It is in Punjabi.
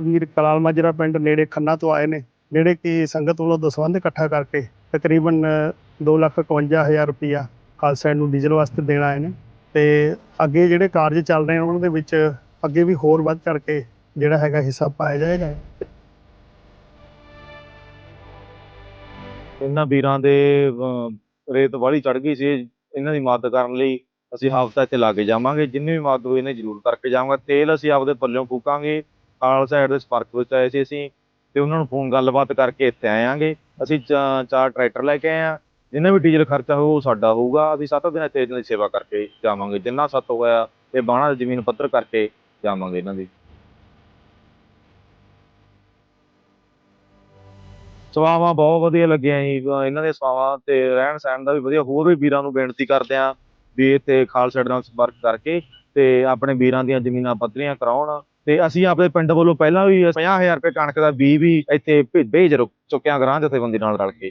ਵੀਰ ਕਲਾਲ ਮਾਜਰਾ ਪਿੰਡ ਨੇੜੇ ਖੰਨਾ ਤੋਂ ਆਏ ਨੇ। ਜਿਹੜੇ ਕਿ ਸੰਗਤ ਵੱਲੋਂ ਦਸਵੰਧ ਇਕੱਠਾ ਕਰਕੇ ਤਕਰੀਬਨ 251000 ਰੁਪਇਆ ਖਾਲਸਾ ਨੂੰ ਡੀਜ਼ਲ ਵਾਸਤੇ ਦੇਣ ਆਏ ਨੇ। ਤੇ ਅੱਗੇ ਜਿਹੜੇ ਕਾਰਜ ਚੱਲ ਰਹੇ ਉਹਨਾਂ ਦੇ ਵਿੱਚ ਅੱਗੇ ਵੀ ਹੋਰ ਵੱਧ ਚੜ ਕੇ ਜਿਹੜਾ ਹੈਗਾ ਹਿੱਸਾ ਪਾਇਆ ਜਾਏਗਾ। ਇਹਨਾਂ ਵੀਰਾਂ ਦੇ ਰੇਤ ਵਾਲੀ ਚੜ ਗਈ ਸੀ। ਇਹਨਾਂ ਦੀ ਮਦਦ ਕਰਨ ਲਈ ਅਸੀਂ ਹਫ਼ਤਾ ਇੱਥੇ ਲਾ ਕੇ ਜਾਵਾਂਗੇ। ਜਿੰਨੀ ਵੀ ਮਦਦ ਹੋਈ ਇਹਨੇ ਜ਼ਰੂਰ ਕਰਕੇ ਜਾਵਾਂਗੇ। ਤੇਲ ਅਸੀਂ ਆਪਦੇ ਪੱਲਿਓਂ ਫੂਕਾਂਗੇ। ਖਾਲਸਾ ਸਾਈਡ ਦੇ ਸੰਪਰਕ ਵਿੱਚ ਆਏ ਸੀ ਅਸੀਂ, ਤੇ ਉਹਨਾਂ ਨੂੰ ਫੋਨ ਗੱਲਬਾਤ ਕਰਕੇ ਇੱਥੇ ਆਏਆਂਗੇ ਅਸੀਂ ਚਾਰ ਟਰੈਕਟਰ ਲੈ ਕੇ ਆਏ ਆ। ਜਿੰਨਾ ਵੀ ਡੀਜ਼ਲ ਖਰਚਾ ਹੋਊ, ਉਹ ਸਾਡਾ ਹੋਊਗਾ। ਅਸੀਂ ਸੱਤ ਦਿਨ ਇੱਥੇ ਇਹਨਾਂ ਦੀ ਸੇਵਾ ਕਰਕੇ ਜਾਵਾਂਗੇ। ਜਿੰਨਾ ਸੱਤ ਹੋਇਆ ਤੇ ਬਾਣਾ ਜ਼ਮੀਨ ਪੱਧਰ ਕਰਕੇ ਜਾਵਾਂਗੇ ਇਹਨਾਂ ਦੀ। ਸਵਾਵਾਂ ਬਹੁਤ ਵਧੀਆ ਲੱਗੀਆਂ ਜੀ। ਇਹਨਾਂ ਦੇ ਸਵਾਵਾਂ ਤੇ ਰਹਿਣ ਸਹਿਣ ਦਾ ਵੀ ਵਧੀਆ। ਹੋਰ ਵੀ ਵੀਰਾਂ ਨੂੰ ਬੇਨਤੀ ਕਰਦੇ ਆ ਵੀ ਇੱਥੇ ਖਾਲਸਾ ਨਾਲ ਸੰਪਰਕ ਕਰਕੇ ਤੇ ਆਪਣੇ ਵੀਰਾਂ ਦੀਆਂ ਜ਼ਮੀਨਾਂ ਪੱਧਰੀਆਂ ਕਰਾਉਣ। ਤੇ ਅਸੀਂ ਆਪਣੇ ਪਿੰਡ ਵੱਲੋਂ ਪਹਿਲਾਂ ਵੀ 50000 ਰੁਪਏ ਕਣਕ ਦਾ ਬੀਜ ਵੀ ਇੱਥੇ ਭੇ- ਭੇਜ ਰੁ- ਚੁੱਕਿਆ ਗ੍ਰਾਂ ਜਥੇਬੰਦੀ ਨਾਲ ਰਲ ਕੇ।